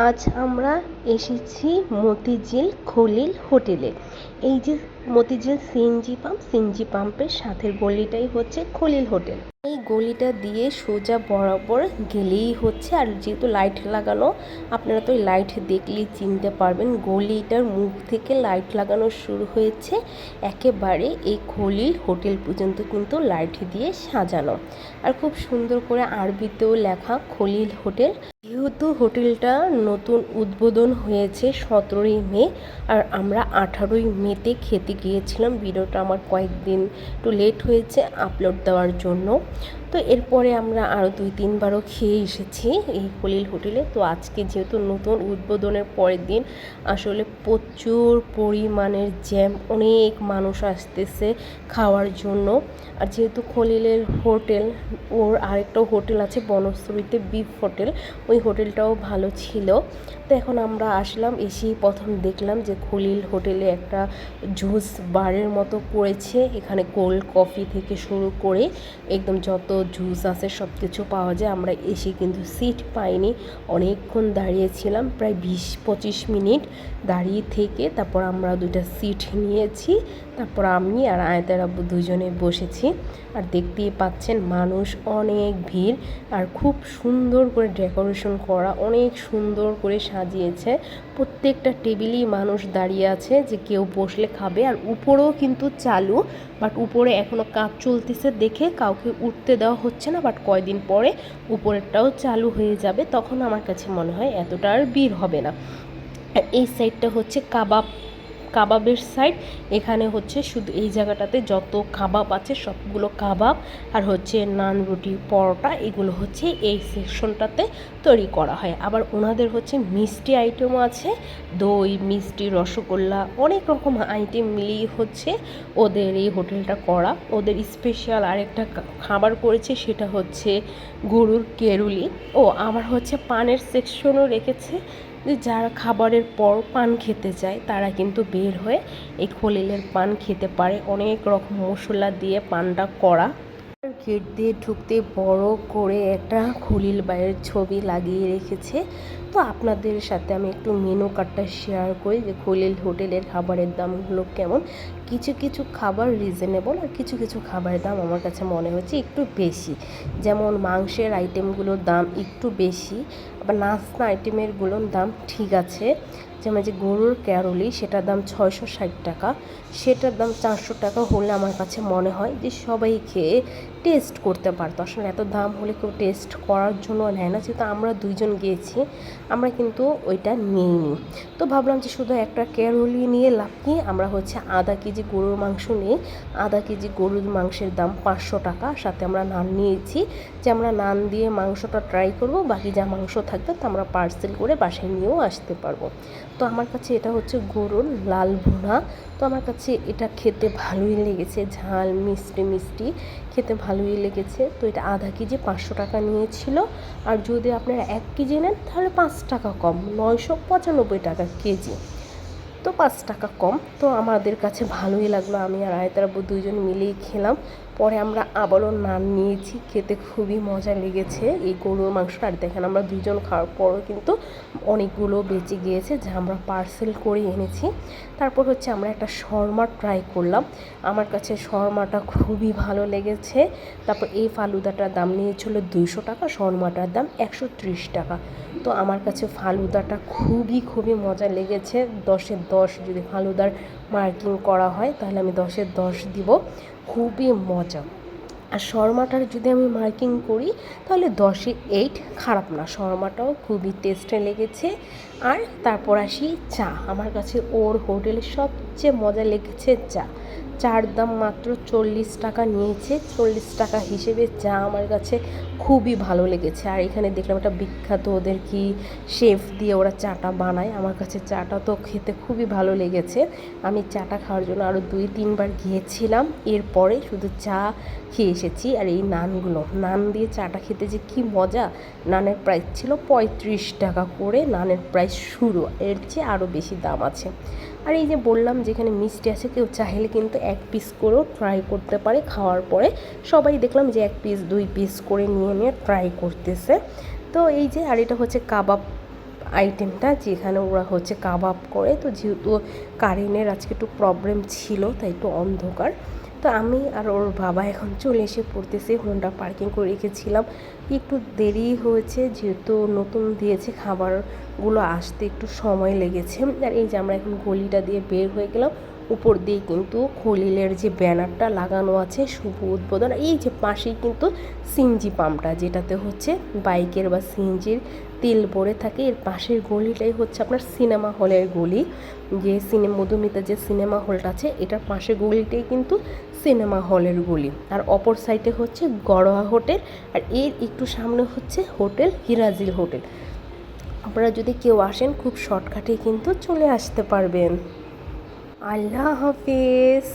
আজ আমরা এসেছি মতিঝিল খলিল হোটেলে। এই যে মতিঝিল সিএনজি পাম্প, সিএনজি পাম্পের সাথের গলিটাই হচ্ছে খলিল হোটেল। এই গলিটা দিয়ে সোজা বরাবর গেলেই হচ্ছে, আর যেহেতু লাইট লাগানো, আপনারা তো লাইট দেখলেই চিনতে পারবেন, গলিটার মুখ থেকে লাইট লাগানো শুরু হয়েছে একেবারে এই খলিল হোটেল পর্যন্ত কিন্তু লাইট দিয়ে সাজানো। আর খুব সুন্দর করে আরবিতেও লেখা খলিল হোটেল যেহেতু হোটেলটা নতুন উদ্বোধন হয়েছে সতেরোই মে, আর আমরা আঠারোই মেতে খেতে গিয়েছিলাম। ভিডিওটা আমার কয়েকদিন একটু লেট হয়েছে আপলোড দেওয়ার জন্য। তো এরপরে আমরা আরও দুই তিনবারও খেয়ে এসেছি এই খলিল হোটেলে। তো আজকে যেহেতু নতুন উদ্বোধনের পরের দিন, আসলে প্রচুর পরিমাণের জ্যাম অনেক মানুষ আসতেছে খাওয়ার জন্য। আর যেহেতু খলিলের হোটেল, ওর আরেকটা হোটেল আছে বনশ্রীতে বিফ হোটেল, ওই হোটেলটাও ভালো ছিল। তো এখন আমরা আসলাম, এসেই প্রথম দেখলাম যে খলিল হোটেলে একটা জুস বারের মতো করেছে এখানে কোল্ড কফি থেকে শুরু করে একদম যত জুস আছে সব কিছু পাওয়া যায়। আমরা এসে কিন্তু সিট পাইনি। অনেকক্ষণ দাঁড়িয়েছিলাম, প্রায় বিশ পঁচিশ মিনিট দাঁড়িয়ে থেকে তারপর আমরা দুইটা সিট নিয়েছি। তারপর আমি আর আয়তার আব্বু দুজনে বসেছি আর দেখতেই পাচ্ছেন মানুষ অনেক ভিড় আর খুব সুন্দর করে ডেকোরেশন করা, অনেক সুন্দর করে সাজিয়েছে। প্রত্যেকটা টেবিলেই মানুষ দাঁড়িয়ে আছে যে কেউ বসলে খাবে আর উপরেও কিন্তু চালু, বাট উপরে এখনও কাজ চলতেছে দেখে কাউকে উঠতে দেওয়া হচ্ছে না, বাট কয়দিন পরে উপরেরটাও চালু হয়ে যাবে, তখন আমার কাছে মনে হয় এতটা আর ভিড় হবে না। এই সাইডটা হচ্ছে কাবাব কাবাবের সাইড এখানে হচ্ছে শুধু এই জায়গাটাতে যত কাবাব আছে সবগুলো কাবাব আর হচ্ছে নান, রুটি, পরোটা, এগুলো হচ্ছে এই সেকশনটাতে তৈরি করা হয়। আবার ওনাদের হচ্ছে মিষ্টি আইটেমও আছে, দই, মিষ্টি, রসগোল্লা, অনেক রকম আইটেম মিলিয়ে হচ্ছে ওদের এই হোটেলটা করা। ওদের স্পেশাল আরেকটা খাবার করেছে সেটা হচ্ছে গরুর কেরুলি। ও, আবার হচ্ছে পানের সেকশনও রেখেছে। যে যারা খাবারের পর পান খেতে চায়, তারা কিন্তু বের হয়ে এই খলিলের পান খেতে পারে। অনেক রকম মশলা দিয়ে পানটা করা। গেট দিয়ে ঢুকতে বড় করে একটা খলিল বাইরের ছবি লাগিয়ে রেখেছে। তো আপনাদের সাথে আমি একটু মেনু কার্ডটা শেয়ার করি যে খলিল হোটেলের খাবারের দামগুলো কেমন। কিছু কিছু খাবার রিজনেবল আর কিছু কিছু খাবারের দাম আমার কাছে মনে হচ্ছে একটু বেশি। যেমন মাংসের আইটেমগুলোর দাম একটু বেশি, আবার নাস্তা আইটেমেরগুলোর দাম ঠিক আছে। যেমন যে গরুর ক্যারলি, সেটার দাম ছয়শো ষাট টাকা। সেটার দাম চারশো টাকা হলে আমার কাছে মনে হয় যে সবাই খেয়ে টেস্ট করতে পারতো। আসলে এত দাম হলে কেউ টেস্ট করার জন্য নেয় না। যেহেতু আমরা দুইজন গিয়েছি আমরা কিন্তু ওইটা নিইনি। তো ভাবলাম যে শুধু একটা ক্যারলি নিয়ে লাভ কি? আমরা হচ্ছে আধা কেজি গরুর মাংস নিই। আধা কেজি গরুর মাংসের দাম পাঁচশো টাকা। সাথে আমরা নান নিয়েছি। যে আমরা নান দিয়ে মাংসটা ট্রাই করব, বাকি যা মাংস থাকবে তা আমরা পার্সেল করে বাসায় নিয়েও আসতে পারব। তো আমার কাছে এটা হচ্ছে গরুর লাল ভুনা। তো আমার কাছে এটা খেতে ভালোই লেগেছে। ঝাল, মিষ্টি মিষ্টি খেতে ভালোই লেগেছে। তো এটা আধা কেজি পাঁচশো টাকা নিয়েছিল। আর যদি আপনারা এক কেজি নেন, তাহলে পাঁচ টাকা কম, নয়শো পঁচানব্বই টাকা কেজি। তো পাঁচ টাকা কম, তো আমাদের কাছে ভালোই লাগল। আমি আর আয়তারাবু দুজন মিলেই খেলাম। পরে আমরা আবারও নান নিয়েছি, খেতে খুবই মজা লেগেছে। এই গরুর মাংসটা, আর দেখেন আমরা দুজন খাওয়ার পরও কিন্তু অনেকগুলো বেঁচে গিয়েছে, যা আমরা পার্সেল করে এনেছি। তারপর হচ্ছে আমরা একটা শর্মা ট্রাই করলাম। আমার কাছে শর্মাটা খুবই ভালো লেগেছে। তারপর এই ফালুদাটার দাম নিয়েছিল দুইশো টাকা, শর্মাটার দাম একশো ত্রিশ টাকা। তো আমার কাছে ফালুদাটা খুবই খুবই মজা লেগেছে। দশের দশ যদি ফালুদার মার্কিং করা হয়, তাহলে আমি দশের দশ দিব। খুবই মজা। আর শর্মাটার যদি আমি মার্কিং করি, তাহলে দশে এইট খারাপ না। শর্মাটাও খুবই টেস্টে লেগেছে। আর তারপর আসি চা। আমার কাছে ওর হোটেলের সবচেয়ে মজা লেগেছে চা। চার দাম মাত্র চল্লিশ টাকা নিয়েছে। চল্লিশ টাকা হিসেবে চা আমার কাছে খুবই ভালো লেগেছে। আর এখানে দেখলাম একটা বিখ্যাত ওদের কি শেফ দিয়ে ওরা চাটা বানায়। আমার কাছে চাটা তো খেতে খুবই ভালো লেগেছে। আমি চাটা খাওয়ার জন্য আরও দুই, তিনবার গিয়েছিলাম। এরপরে শুধু চা খেয়ে এসেছি। আর এই নানগুলো, নান দিয়ে চাটা খেতে যে কি মজা! নানের প্রাইস ছিল পঁয়ত্রিশ টাকা করে। নানের প্রাইস শুরু। এর চেয়ে আরও বেশি দাম আছে। আর এই যে বললাম যেখানে মিষ্টি আছে, কেউ চাইলে কিন্তু এক পিস করেও ট্রাই করতে পারে। খাওয়ার পরে সবাই দেখলাম যে এক পিস দুই পিস করে নিয়ে নিয়ে ট্রাই করতেছে। তো এই যে, আর এটা হচ্ছে কাবাব আইটেমটা যেখানে ওরা হচ্ছে কাবাব করে। তো যেহেতু কারেন্টের আজকে একটু প্রবলেম ছিল, তাই একটু অন্ধকার। তো আমি আর ওর বাবা এখন চলে এসে পড়তেছি। হোন্ডা পার্কিং করে রেখেছিলাম। একটু দেরি হয়েছে, যেহেতু নতুন দিয়েছে খাবারগুলো আসতে একটু সময় লেগেছে। আর এই যে আমরা এখন গলিটা দিয়ে বের হয়ে গেলাম, উপর দিয়ে কিন্তু খলিলের যে ব্যানারটা লাগানো আছে, শুভ উদ্বোধন। এই যে পাশেই কিন্তু সিএনজি পাম্পটা, যেটাতে হচ্ছে বাইকের বা সিএনজির তেল ভরে থাকে। এর পাশের গলিটাই হচ্ছে আপনার সিনেমা হলের গলি। যে সিনেমা মধুমিতা যে সিনেমা হলটা আছে, এটার পাশের গলিটাই কিন্তু সিনেমা হলের গলি। আর অপর সাইডে হচ্ছে গড়োয়া হোটেল, আর এর একটু সামনে হচ্ছে হোটেল হিরাজিল হোটেল। আপনারা যদি কেউ আসেন, খুব শর্টকাটে কিন্তু চলে আসতে পারবেন। আল্লাহ হাফিজ।